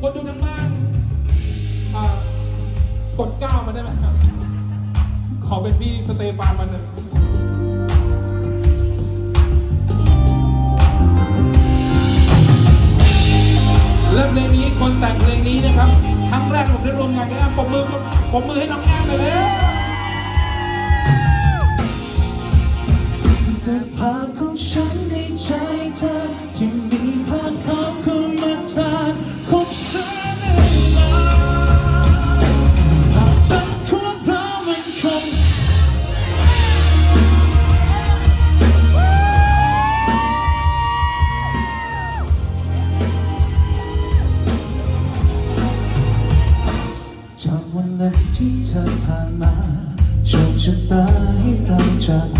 คนดูทางบ้านกดก้าวมาได้ไหมครับ ขอเป็นพี่สเตฟานมาหนึ่งเริ่มเพลงนี้คนแต่งเพลงนี้นะครับ ครั้งแรกผมได้ร่วมงานกัแอมปมมือปมมือให้น้องแอมเลย ชะตาให้เราจาก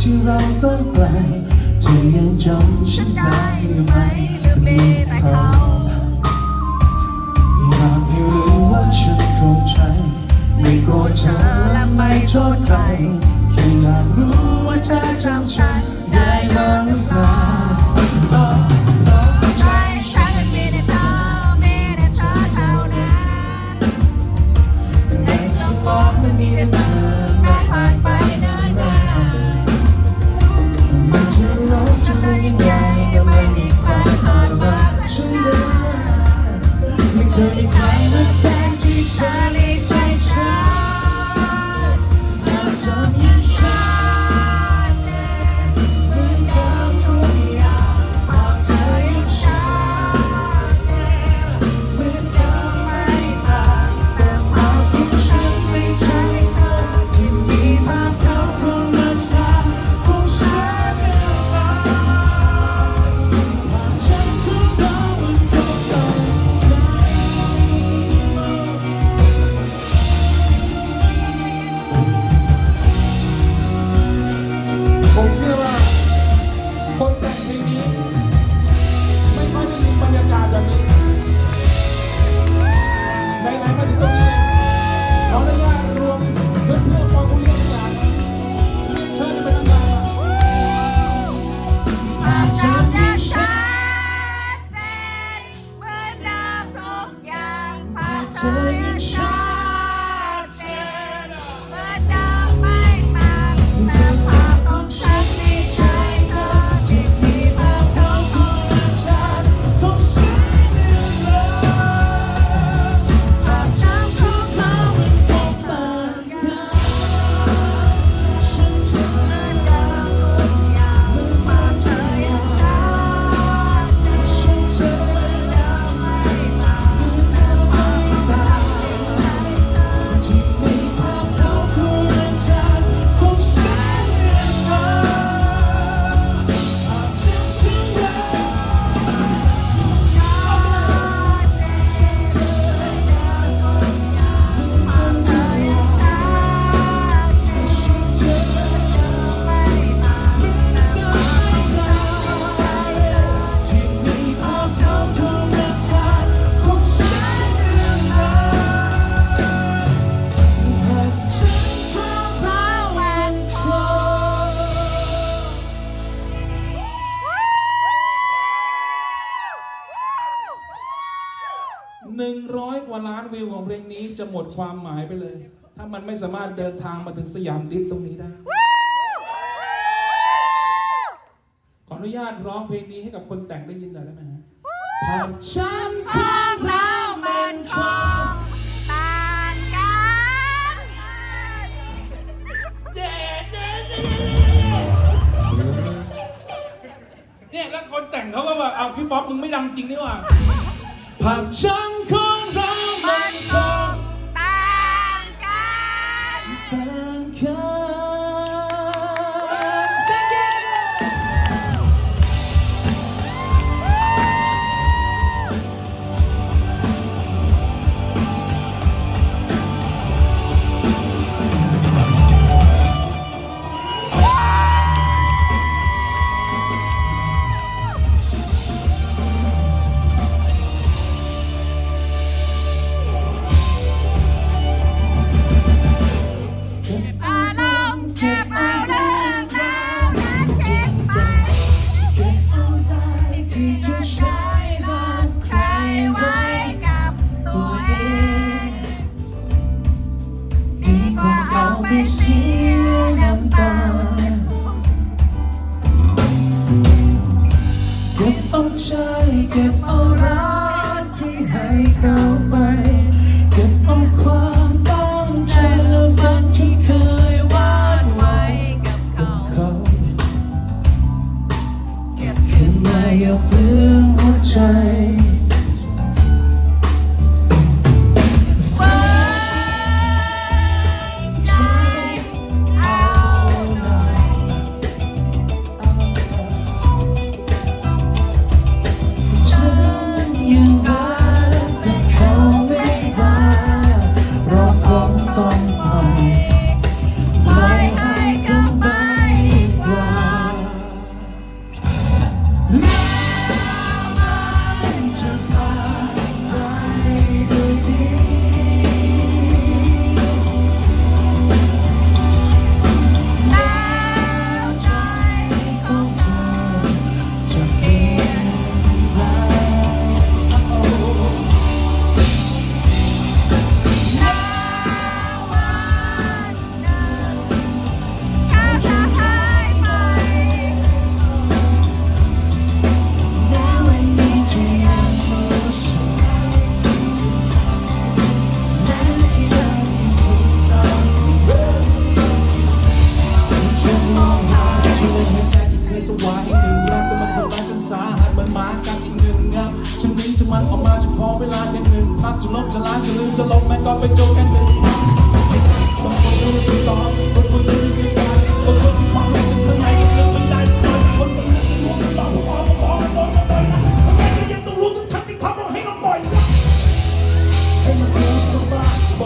ที่เราต้องไกลเธอยังจำฉันได้ไหมมีเขาอยากให้รู้ว่าฉันเข้าใจ ไม่โกรธเธอและไม่โทษใครแค่อยากรู้ว่าเธอจำฉัน วิวของเพลงนี้จะหมดความหมายไปเลย ถ้ามันไม่สามารถเดินทางมาถึงสยามดิสตรงนี้ได้ ขออนุญาตร้องเพลงนี้ให้กับคนแต่งได้ยินหนได้ไหมฮะผ่านช้ำข้างแล้วเป็นคองตานกันเด็เนี่ยแล้วคนแต่งเขาก็ว่าเอาพี่ป๊อปมึงไม่ดังจริงนี่หว่าผ่านช้ำ 가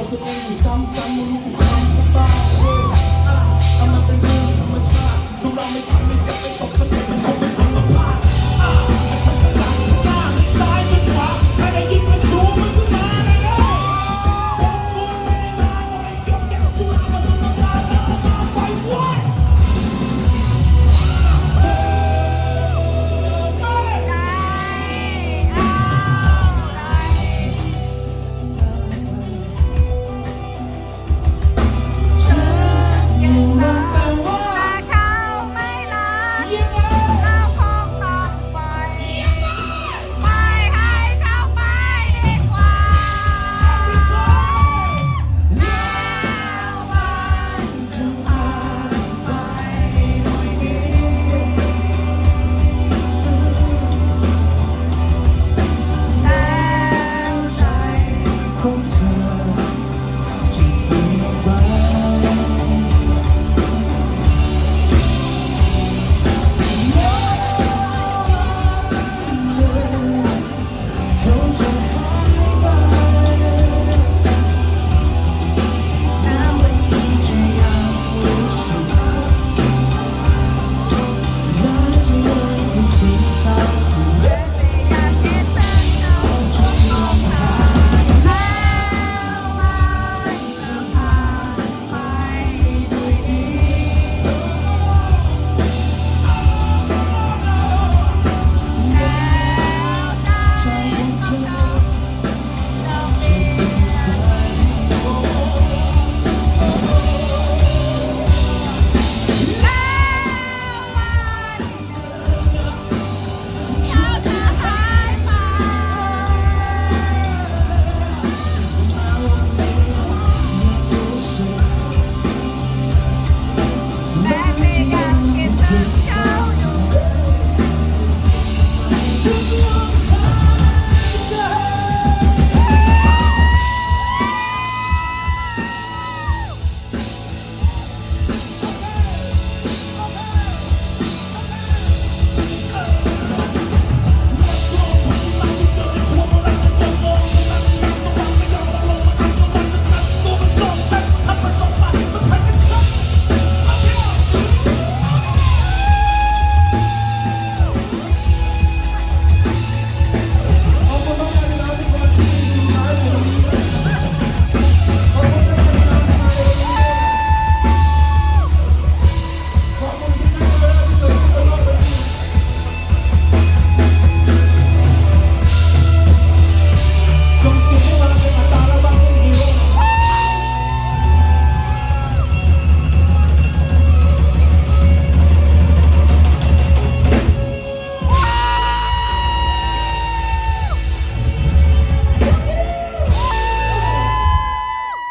บอกตัวเองอยู่ซ้ำซ้ำไม่รู้กูทำสบายเอามาเป็นเรื่องธรรมชาติทุกเราไม่ใำไม่จะไม่ตกสัก็ดมันคงเป็น